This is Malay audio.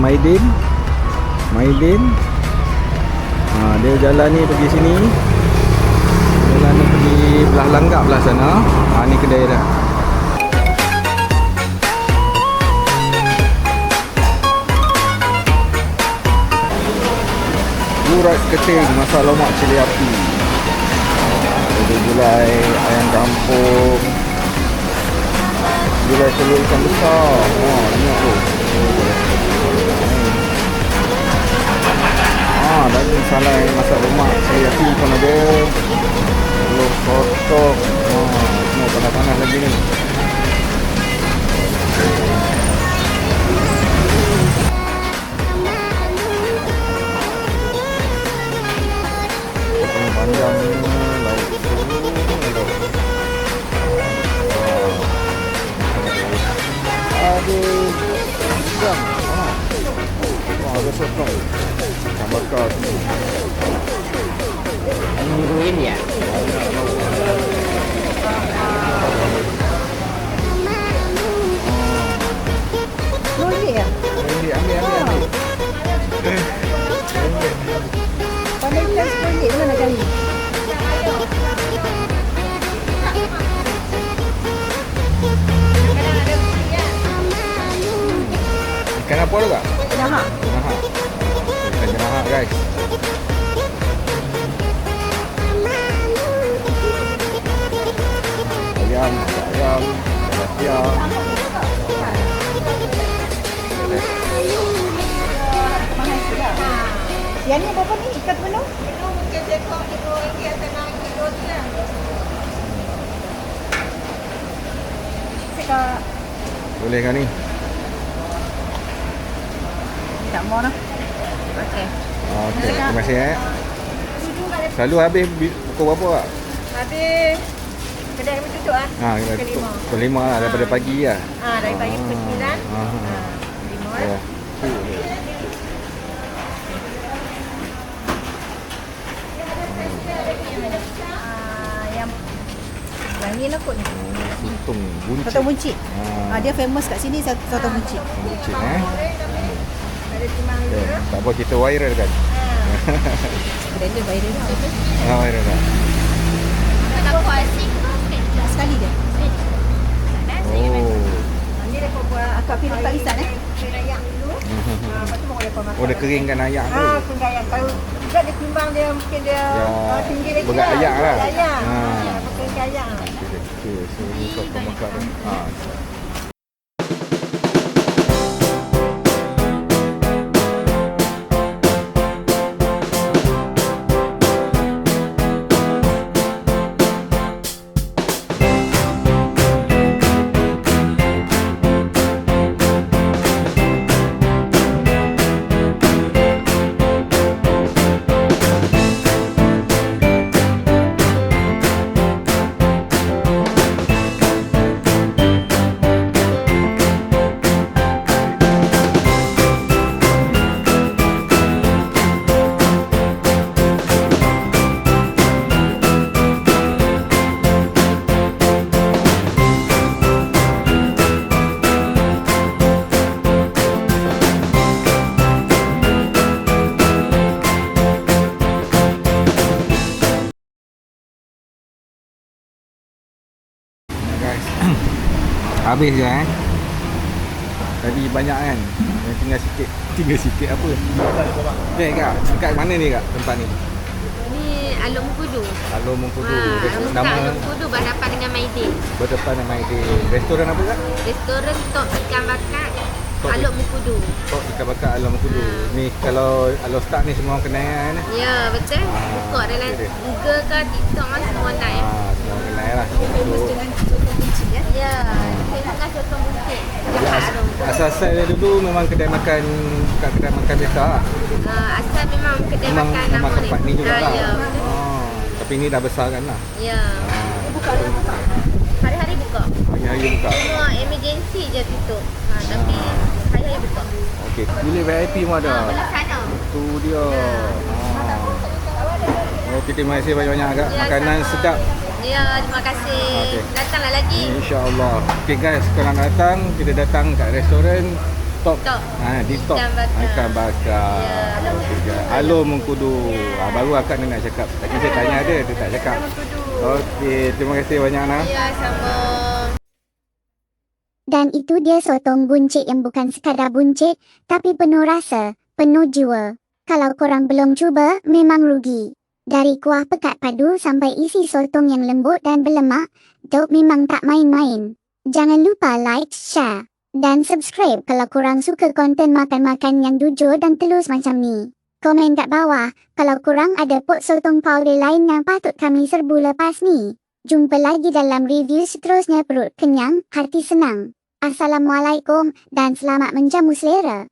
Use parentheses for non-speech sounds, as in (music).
Maidin. Maidin. Ha, dia jalan ni pergi sini. Jalan ni pergi belah langgap belah sana. Ha, ni kedai dia. Urat keting masak lemak cili api. Ada gulai ayam kampung. Gulai telur ikan besar. Oh, banyak tu. Ada udang. Ah. Wah, ada sotong. Ikan bakar tu. Ini ya. Ikan apa tu kak? Nah, Jenahak. Ikan jenahak guys. Ayam, ayam, tilapia. yang ni berapa ni ikat mana? Cakap Boleh kan ni? Tak mau lah. Okey. Okey, terima kasih eh. Selalu habis bi- pukul berapa kak? Habis kedai kami tutup ah. Ha, Pukul lima. pukul lima lah daripada pagi lah. Ah, dari pagi pukul Ah, 9. ah, ah. Ah, lima Ya. eh. Ah, yang yang ni lah kot ni. Untung buncit. Soto buncit. Ah, Ah, dia famous kat sini soto soto buncit. buncit eh. Ada timang Okay. Tak apa kita viral kan? (laughs) Brand dia viral dah. Ah, viral dah. Tak sekali dia. Oh. Ni dia buat akak pergi letak lisan eh. Kena ayak dulu. (laughs) Lepas tu baru lepas makan. Oh, dia keringkan ayak tu. Ah, kena ayak. Kalau tidak dia timbang dia mungkin dia Ya, tinggi lagi. berat ayak lah. Berat Ayak. Ah. Ah, pakai ayak. Okey, okey. So, ni soto mekar tu. Ha. guys Habis je eh Tadi banyak kan Yang tinggal sikit Tinggal sikit apa Ni kak Dekat mana ni kak tempat ni Ni Alok Mengkudu. Alor Mengkudu Ha, Nama Alok Mengkudu berhadapan dengan Maidin. berdepan nama di Restoran apa kak? Restoran Tok Ikan Bakar Tok Alok Mengkudu. Tok Ikan Bakar Alor Mengkudu Ni kalau Alor start ni semua orang kenal kan Ya, betul. Ah, Buka dalam. Google ke TikTok kan semua naik. Ah, semua orang kenal lah Famous dengan soto buncit ya. Ya, sotong buncit. Jahat Arum. Asal-asal dia dulu memang kedai makan Bukan kedai makan biasa lah Uh, asal memang kedai Memang, makan memang nama tempat ni juga Ah, lah Ya, oh, Tapi ni dah besar kan lah ya. ah, Hari-hari buka. Hari-hari buka Cuma emergency je tutup. Ha, tapi hari-hari buka. Okey, bilik VIP pun ada. Ha, belah sana. Tu dia. Oh. Okey, terima kasih banyak-banyak agak. Ya, Makanan sama. sedap. Ya, terima kasih. Okey. Datanglah lagi. InsyaAllah. Okey guys, kalau nak datang, kita datang kat restoran TikTok. TikTok. Ha, TikTok. Ikan bakar. Ikan bakar. Ya. Okey. Alo mengkudu. Ha, baru akak ni nak cakap. Tadi saya tanya dia, dia tak cakap. Okey, terima kasih banyak nah. Ya, sama. Dan itu dia sotong buncit yang bukan sekadar buncit, tapi penuh rasa, penuh jiwa. Kalau korang belum cuba, memang rugi. Dari kuah pekat padu sampai isi sotong yang lembut dan berlemak, dok memang tak main-main. Jangan lupa like, share dan subscribe kalau korang suka konten makan-makan yang jujur dan telus macam ni. Komen kat bawah kalau korang ada pot sotong powder lain yang patut kami serbu lepas ni. Jumpa lagi dalam review seterusnya perut kenyang, hati senang. Assalamualaikum dan selamat menjamu selera.